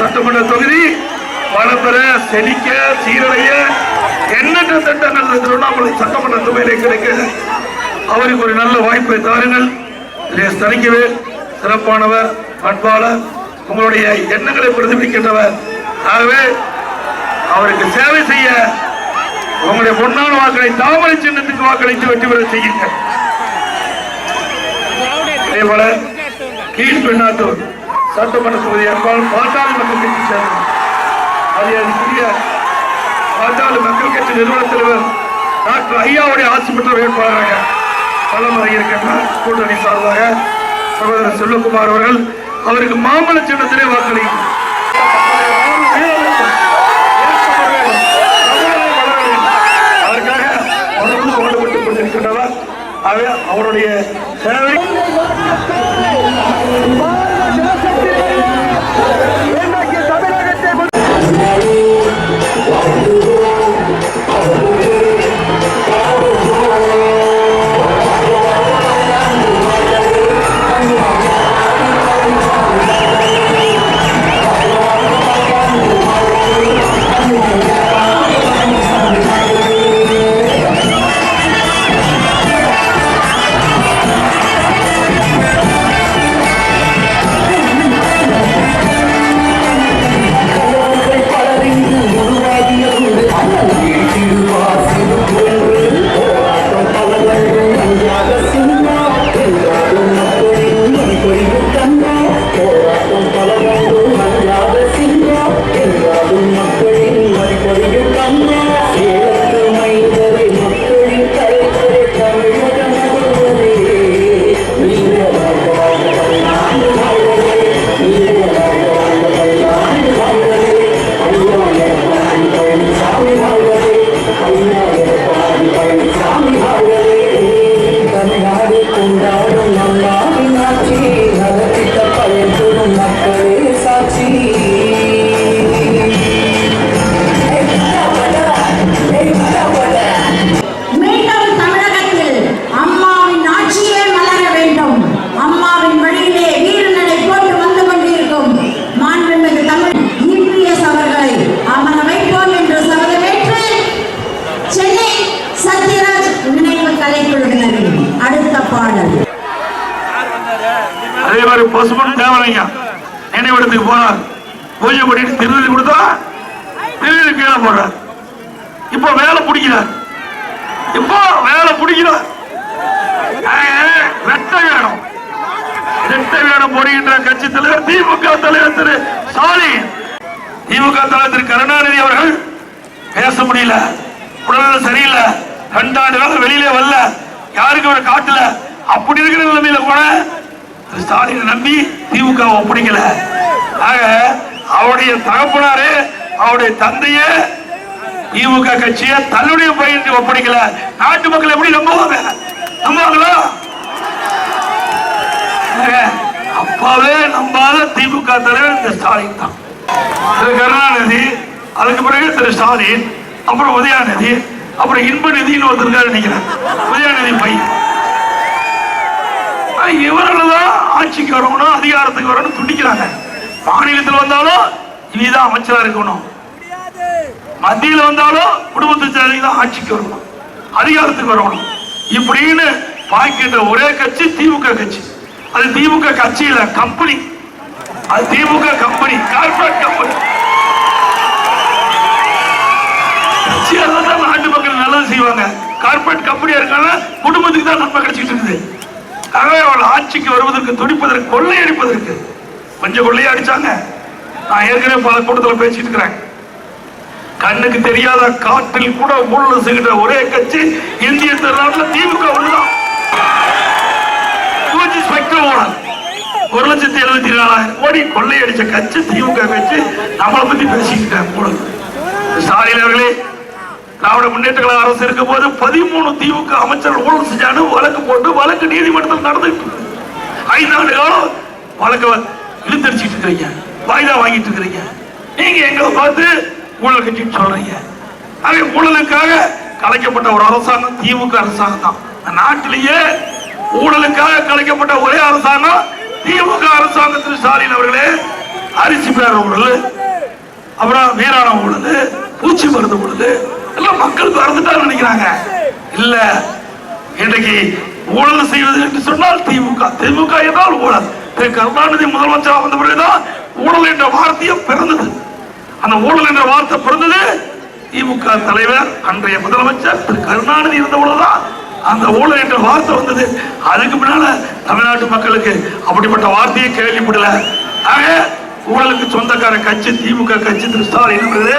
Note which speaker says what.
Speaker 1: சட்டமன்ற தொகுதி வளம்பெற செழிக்க சீரடைய எண்ணற்ற திட்டங்கள் இந்த திருவண்ணாமலை சட்டமன்ற தொகுதியிலே கிடைக்க. அவருக்கு ஒரு நல்ல வாய்ப்பை தாருங்கள். இதிலே தணிக்கவே சிறப்பானவர் பண்பாளர் உங்களுடைய எண்ணங்களை பிரதிபலிக்கின்றவர் ஆகவே அவருக்கு சேவை செய்ய உங்களுடைய பொன்னான வாக்களை தாமரை சின்னத்துக்கு வாக்களித்து வெற்றி பெற செய்யுங்கள். அதே போல கீழ்பெண்ணாத்தூர் சட்டமன்ற தொகுதி அன்பால் பாட்டாளி மக்கள் கட்சி சேர்ந்தவர் மரியாதைக்குரிய பாட்டாளி மக்கள் கட்சி நிறுவன தலைவர் டாக்டர் ஐயாவுடைய ஆட்சி பெற்ற வேட்பாளராக பலமுறை இருக்கின்றார். கூட்டணி சார்பாக சகோதரர் செல்வகுமார் அவர்கள் அவருக்கு மாம்பழ சின்னத்திலே வாக்களிக்கும். அதற்காக அவருடைய சேவை.
Speaker 2: ¡Viva! Hallelujah.
Speaker 1: அதே மாதிரி பசுமன் தேவரையா நினைவிடத்துக்கு போனார். பூஜை பண்ணிட்டு திருநெல்வேலி கொடுத்தா திருநெல்வேலி கீழே போடுறார். இப்போ வேலை பிடிக்கிறார் இப்போ வேலை பிடிக்கிறார் ஆக, வெட்ட வேணும் வெட்ட வேணும் போடுகின்ற கட்சி தலைவர் திமுக தலைவர் திரு ஸ்டாலின் திமுக தலைவர் திரு கருணாநிதி அவர்கள் பேச முடியல. உடல்நலம் சரியில்லை. ரெண்டாண்டு காலம் வெளியிலே வரல. யாருக்கும் அவர் காட்டல. அப்படி இருக்கிற நிலைமையில கூட ஸ்டாலினை நம்பி திமுக ஒப்படைக்கல ஆக அவருடைய தகப்பனாரு அவருடைய தந்தைய திமுக கட்சிய தன்னுடைய பயிற்சி ஒப்படைக்கல. நாட்டு மக்கள் எப்படி நம்புவாங்க? நம்புவாங்களா? அப்பாவே நம்பாத திமுக தலைவர் இந்த ஸ்டாலின் தான். திரு கருணாநிதி அதுக்கு பிறகு திரு ஸ்டாலின் அப்புறம் உதயாநிதி அப்புறம் இன்ப நிதினு ஒருத்தர் நினைக்கிறேன். உதயாநிதி பையன். இவர் ஆட்சிக்கு வரணும் அதிகாரத்துக்கு வரணும் துண்டிக்கிறாங்க. மாநிலத்தில் வந்தாலும் இனிதான் அமைச்சரா இருக்கணும். மத்தியில் வந்தாலும் குடும்பத்தை தான் ஆட்சிக்கு வரணும். அதிகாரத்துக்கு வரணும். இப்படின்னு பாய்க்கின்ற ஒரே கட்சி திமுக கட்சி. அது திமுக கட்சியில கம்பெனி. அது திமுக கம்பெனி கார்பரேட் கம்பெனி. கட்சியால தான் நாட்டு மக்கள் நல்லது செய்வாங்க. கார்பரேட் கம்பெனியா இருக்காங்க குடும்பத்துக்கு தான் நன்மை கிடைச்சிட்டு இருக்குது. ஆகவே அவள் ஆட்சிக்கு வருவதற்கு துடிப்பதற்கு கொள்ளையடிப்பதற்கு கொஞ்சம் கொள்ளையா அடிச்சாங்க. நான் ஏற்கனவே பல கூட்டத்தில் பேசிட்டு இருக்கிறேன். கண்ணுக்கு தெரியாத காற்றில் கூட முள்ளு செய்கின்ற ஒரே கட்சி இந்திய திருநாட்டில் திமுக ஒண்ணுதான். ஒரு லட்சத்தி எழுபத்தி நாலாயிரம் கோடி கொள்ளையடிச்ச கட்சி திமுக வச்சு நம்மளை பத்தி பேசிக்கிட்டேன் ஸ்டாலின் அவர்களே திராவிட முன்னேற்ற கழக அரசு இருக்கும் போது பதிமூணு திமுக அமைச்சர்கள் ஊழல் செஞ்சானு வழக்கு போட்டு வழக்கு நீதிமன்றத்தில் நடந்துட்டு இருக்கு. ஐந்தாண்டு காலம் வழக்க இழுத்தடிச்சிட்டு இருக்கிறீங்க. வாய்தா வாங்கிட்டு இருக்கிறீங்க. நீங்க எங்களை பார்த்து ஊழல் கட்சின்னு சொல்றீங்க. அதே ஊழலுக்காக கலைக்கப்பட்ட ஒரு அரசாங்கம் திமுக அரசாங்கம் தான். நாட்டிலேயே ஊழலுக்காக கலைக்கப்பட்ட ஒரே அரசாங்கம் திமுக அரசாங்கத்தில் ஸ்டாலின் அவர்களே அரிசி பேர ஊழல் அப்புறம் வீராணம் ஊழல் பூச்சி மருந்து ஊழல் எல்லாம் மக்கள் மறந்துட்டான்னு நினைக்கிறாங்க. இல்ல இன்றைக்கு ஊழல் செய்வது என்று சொன்னால் திமுக திமுக என்றால் ஊழல். திரு கருணாநிதி முதலமைச்சராக வந்த பிறகுதான் ஊழல் என்ற வார்த்தையும் பிறந்தது. அந்த ஊழல் என்ற வார்த்தை பிறந்தது திமுக தலைவர் அன்றைய முதலமைச்சர் திரு கருணாநிதி இருந்த அந்த ஊழல் என்ற வார்த்தை வந்தது. அதுக்கு முன்னால தமிழ்நாட்டு மக்களுக்கு அப்படிப்பட்ட வார்த்தையே கேள்விப்படல. ஆக ஊழலுக்கு சொந்தக்கார கட்சி திமுக கட்சி திரு ஸ்டாலின் என்பது